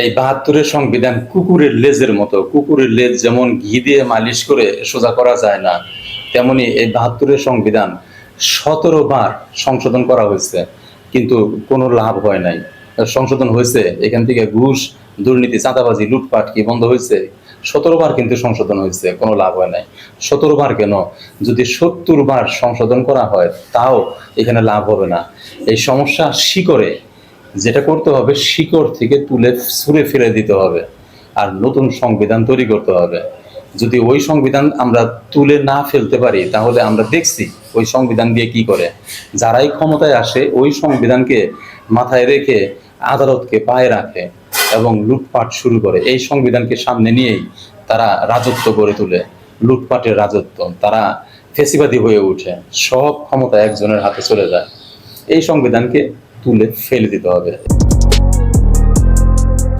এই বাহাত্তরের সংবিধান কুকুরের লেজের মতো। কুকুরের লেজ যেমন ঘি দিয়ে মালিশ করে সোজা করা যায় না, তেমনি এই বাহাত্তরের সংবিধান সতেরো বার সংশোধন করা হয়েছে, কিন্তু কোনো লাভ হয় নাই। সংশোধন হয়েছে, এখান থেকে ঘুষ, দুর্নীতি, চাঁদাবাজি, লুটপাট কি বন্ধ হয়েছে? সতেরো বার কিন্তু সংশোধন হয়েছে, কোনো লাভ হয় নাই। সতেরো বার কেন? যদি সত্তর বার সংশোধন করা হয়, তাও এখানে লাভ হবে না। এই সমস্যা শিকড়ে যেটা করতে হবে, শিকড় থেকে তুলে ছুঁড়ে ফেলে দিতে হবে আর নতুন সংবিধান তৈরি করতে হবে। যদি ওই সংবিধান আমরা তুলে না ফেলতে পারি, তাহলে আমরা দেখছি ওই সংবিধান দিয়ে কি করে। যারাই ক্ষমতায় আসে, ওই সংবিধানকে মাথায় রেখে আদালতকে পায়ে রাখে এবং লুটপাট শুরু করে। এই সংবিধানকে সামনে নিয়েই তারা রাজত্ব গড়ে তোলে। লুটপাটের রাজত্ব, তারা ফেসিবাদী হয়ে ওঠে। সব ক্ষমতা একজনের হাতে চলে যায়। এই সংবিধানকে তুলে ফেলে দিতে হবে।